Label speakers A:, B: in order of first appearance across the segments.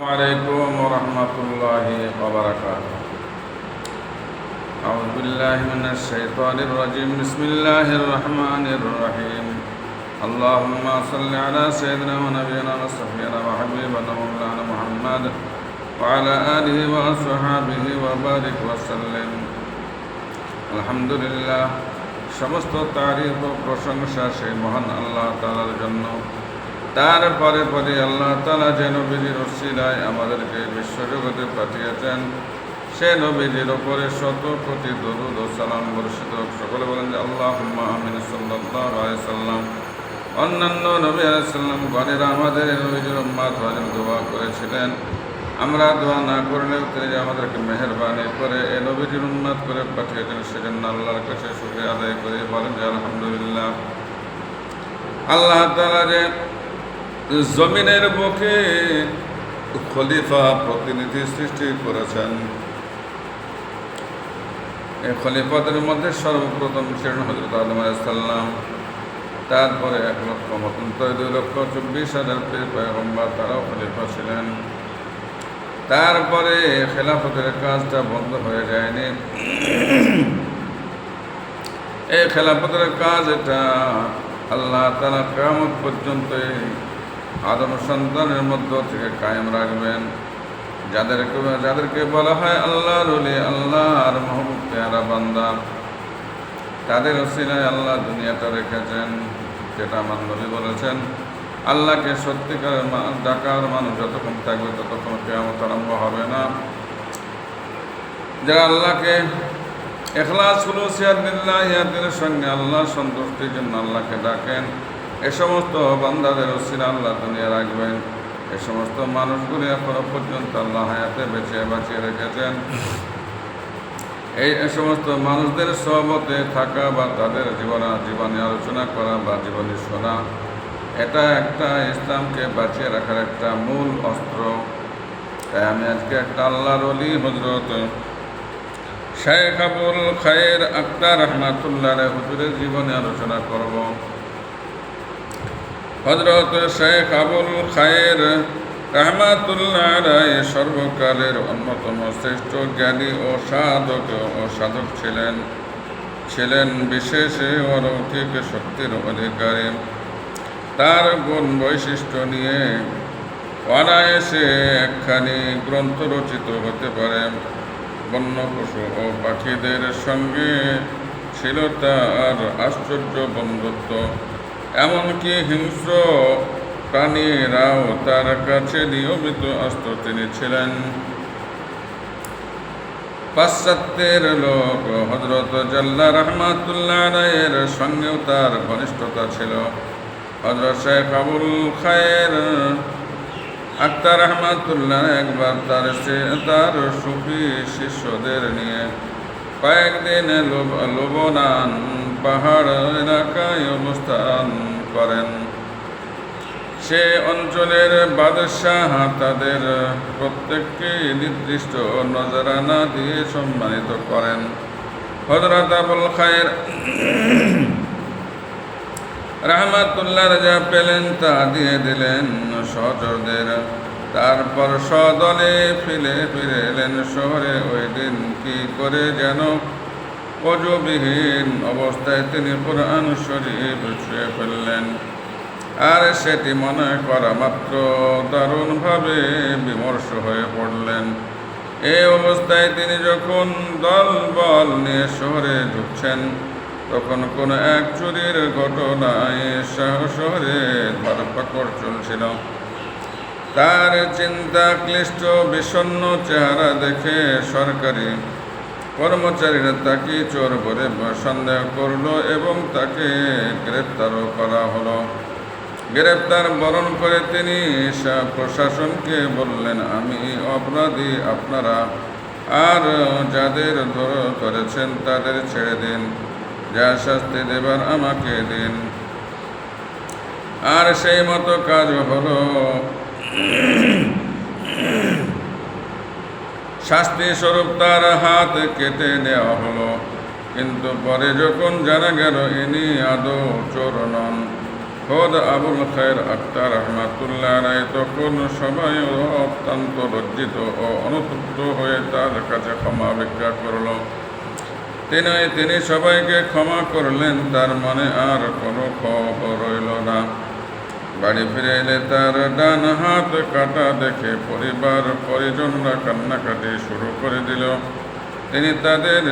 A: عليكم ورحمة الله وبركاته أعوذ بالله من الشيطان الرجيم بسم الله الرحمن الرحيم اللهم صل على سيدنا ونبينا وصفينا وحبيبنا مولانا محمد وعلى آله وأصحابه وبارك وسلم الحمد لله সমস্ত তারিফ ও প্রশংসা সেই মহান আল্লাহ তালার জন্য তারপরে পরে আল্লাহ তালা যে নবীজির ওসিলায় আমাদেরকে বিশ্বজগতে পাঠিয়েছেন, সে নবীজির ওপরে শত কোটি দরুদ ও সালাম বর্ষিত সকলে বলেন যে আল্লাহ আমিন সাল্লাহ সাল্লাম। অন্যান্য নবী আলাইসাল্লাম গণেরা আমাদের নবীজির উম্মাদ হাজির দোয়া করেছিলেন। আমরা দোয়া না করলেও তিনি আমাদেরকে মেহরবানি করে এ নবীজির উন্মাদ করে পাঠিয়েছেন, সেজন্য আল্লাহর কাছে শুক্রিয়া আদায় করে। বলেন যে আলহামদুলিল্লাহ। আল্লাহ তালা যে জমিনের বুকে খলিফা প্রতিনিধি সৃষ্টি করেছেন। এই খলিফাদের মধ্যে সর্বপ্রথম ছিলেন হজরত আদম আলাইসাল্লাম তারপরে এক লক্ষ মতন তো দুই লক্ষ চব্বিশ হাজার পয়গম্বর তারাও খলিফা ছিলেন। তারপরে খেলাফতের কাজটা বন্ধ হয়ে যায়নি। এই খেলাফতের কাজ এটা আল্লাহ তালা কেমন পর্যন্ত আদম সন্তানের মধ্য থেকে কায়েম রাখবেন। যাদেরকে যাদেরকে বলা হয় আল্লাহ রলি আল্লাহ আর মহবুব পেয়ারা বান্দা। তাদের ওসিলায় আল্লাহ দুনিয়াটা রেখেছেন, যেটা আমার নবী বলেছেন। আল্লাহকে সত্যিকার ডাকার মানুষ যতক্ষণ থাকবে ততক্ষণ কেমন আরম্ভ হবে না। যারা আল্লাহকে এখলাস হুলুসিয়াত ইয়াদের সঙ্গে আল্লাহ সন্তুষ্টির জন্য আল্লাহকে ডাকেন এ সমস্ত বান্দাদের ওসিলা আল্লাহ দুনিয়া রাখবেন। এ সমস্ত মানুষগুলি এখনও পর্যন্ত আল্লাহ হায়াতে বেঁচে বাঁচিয়ে রেখেছেন। এই সমস্ত মানুষদের সহমতে থাকা বা তাদের জীবনা, জীবনে আলোচনা করা বা জীবনী শোনা, এটা একটা ইসলামকে বাঁচিয়ে রাখার একটা মূল অস্ত্র। তাই আমি আজকে একটা আল্লাহর অলি হজরত শেখ আবুল খায়ের আক্তার রহমাতুল্লাহ হুজুরের জীবনে আলোচনা করব। হজরত শেখ আবুল খায়ের রহমাতুল্লাহ রায় সর্বকালের অন্যতম শ্রেষ্ঠ জ্ঞানী ও সাধক ও সাধক ছিলেন। ছিলেন বিশেষ অলৌকিক শক্তির অধিকারী। তার গুণ বৈশিষ্ট্য নিয়ে অনায়াসে একখানি গ্রন্থ রচিত হতে পারে। বন্য পশু ও পাখিদের সঙ্গে ছিল তার আশ্চর্য বন্ধুত্ব। এমনকি হিংস্র প্রাণীরাও তার কাছে নিয়মিত আসত তিনি ছিলেন পাশ্চাত্যের লোক হজরত জাল্লা রহমাতুল্লাহ রায়ের সঙ্গেও তার ঘনিষ্ঠতা ছিল। হজরত শেখ আবুল খায়ের আক্তার রহমাতুল্লাহ একবার তার সে- তার সুফি শিষ্যদের নিয়ে কয়েকদিন লোব- লবনান পাহাড় এলাকায় অবস্থান করেন। সে অঞ্চলের বাদশাহ তাদের প্রত্যেককে নির্দিষ্ট নজরানা দিয়ে সম্মানিত করেন। হজরত আবুল খায়ের রহমাতুল্লাহ যা পেলেন, তা দিয়ে দিলেন সহচরদের। তারপর সদলে ফিরে ফিরে এলেন, শহরে ওই দিন কি করে যেন অজবিহীন অবস্থায় তিনি কোরআন শরীফ ছুঁয়ে ফেললেন। আর সেটি মনে করা মাত্র দারুণভাবে বিমর্ষ হয়ে পড়লেন। এই অবস্থায় তিনি যখন দল বল নিয়ে শহরে ঢুকছেন, তখন কোন এক চুরির ঘটনায় শহ- শহরে ধরপাকড় চলছিল। তার চিন্তা ক্লিষ্ট বিষণ্ণ চেহারা দেখে সরকারি কর্মচারীরা তাকে চোর বলে সন্দেহ করল এবং তাকে গ্রেপ্তারও করা হলো। গ্রেপ্তার বরণ করে তিনি প্রশাসনকে বললেন, আমি অপরাধী, আপনারা আর যাদের ধর- ধরেছেন তাদের ছেড়ে দিন, যা শাস্তি দেবার আমাকে দিন। আর সেই মতো কাজ হলো। শাস্তি স্বরূপ তার হাত কেটে নেওয়া হলো। কিন্তু পরে যখন জানা গেল ইনি আদৌ চোর নন, খোদ আবুল খায়ের আক্তার রহমাতুল্লাহ রায় তখন সবাই অত্যন্ত লজ্জিত ও অনুতপ্ত হয়ে তার কাছে ক্ষমা ভিক্ষা করল। তিনি তিনি সবাইকে ক্ষমা করলেন, তার মনে আর কোনো খবর রইল না। বাড়ি ফিরে এলে তার ডান হাত কাটা দেখে পরিবার পরিজনরা কান্নাকাটি শুরু করে দিল। তিনি তাদের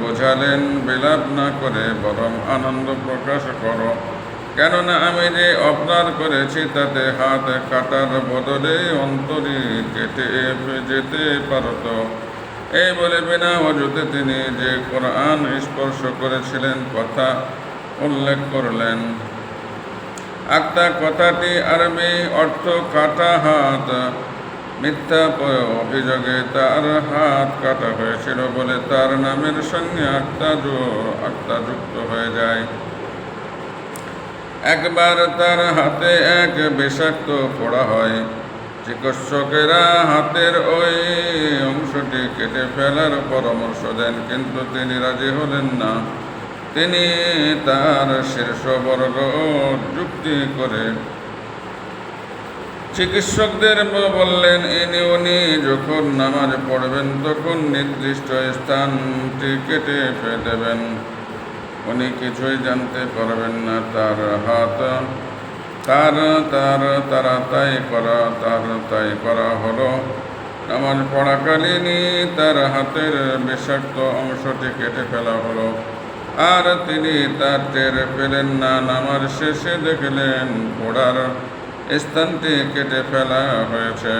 A: বোঝালেন, বিলাপ না করে বরং আনন্দ প্রকাশ করো। কেননা আমি যে অপরাধ করেছি, তাতে হাত কাটার বদলে অন্তরে কেটে যেতে পারত। এই বলে বিনা অজুতে তিনি যে কোরআন স্পর্শ করেছিলেন, কথা উল্লেখ করলেন। আক্তা কথাটি আরবি অর্থ কাটা হাত। মিথ্যা অভিযোগে তার হাত কাটা হয়েছিল বলে তার নামের সঙ্গে আক্তা আক্তা যুক্ত হয়ে যায়। একবার তার হাতে এক বিষাক্ত পড়া হয়। চিকিৎসকেরা হাতের ওই অংশটি কেটে ফেলার পরামর্শ দেন, কিন্তু তিনি রাজি হলেন না। তিনি তার শীর্ষবর্গ যুক্তি করে চিকিৎসকদের বললেন, ইনি, উনি যখন নামাজ পড়বেন, তখন নির্দিষ্ট স্থানটি কেটে ফেলে দেবেন উনি কিছুই জানতে পারবেন না, তার হাত, তার তার, তারা তাই করা, তার তাই করা হলো। নামাজ পড়াকালীনই তার হাতের বিষাক্ত অংশটি কেটে ফেলা হলো। আর তিনি তার টের পেলেন না, নামার শেষে দেখলেন ঘোড়ার স্থানটি কেটে ফেলা হয়েছে।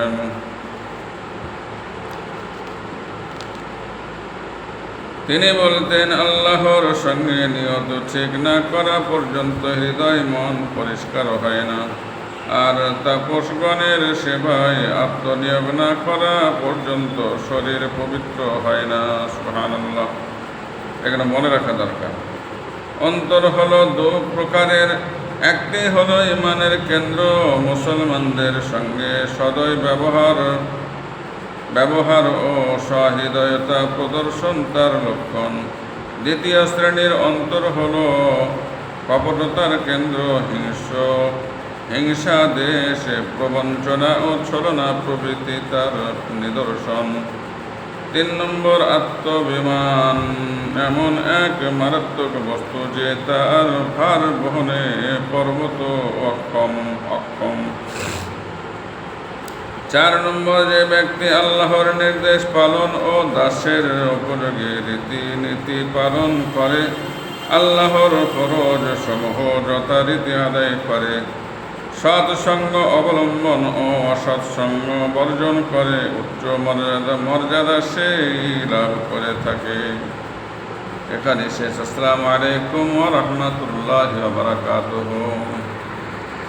A: তিনি বলতেন, আল্লাহর সঙ্গে নিয়ত ঠিক না করা পর্যন্ত হৃদয় মন পরিষ্কার হয় না। আর তাপসগণের সেবায় আত্মনিয়োগ না করা পর্যন্ত শরীর পবিত্র হয় না। সুহানাল্লাহ এখানে মনে রাখা দরকার। অন্তর হলো দু প্রকারের, একটি হলো ইমানের কেন্দ্র মুসলমানদের সঙ্গে সদয় ব্যবহার ব্যবহার ও সহৃদয়তা প্রদর্শন তার লক্ষণ। দ্বিতীয় শ্রেণির অন্তর হল কপটতার কেন্দ্র হিংস হিংসা, দেশে, প্রবঞ্চনা ও ছলনা প্রভৃতি তার নিদর্শন। তিন নম্বর আত্মবিমান। এমন এক মারাত্মক বস্তু যে তার ভার বহনে পর্বত অক্ষম অক্ষম। চার নম্বর যে ব্যক্তি আল্লাহর নির্দেশ পালন ও দাসের উপযোগী রীতিনীতি পালন করে, আল্লাহর ফরজ সমূহ যথারীতি আদায় করে। সৎসঙ্গ অবলম্বন ও অসৎসঙ্গ বর্জন করে উচ্চ মর্যাদা মর্যাদা সেই লাভ করে থাকে। এখানে শেষ। আসসালামু আলাইকুম রহমতুল্লাহ বারাকাতুহ।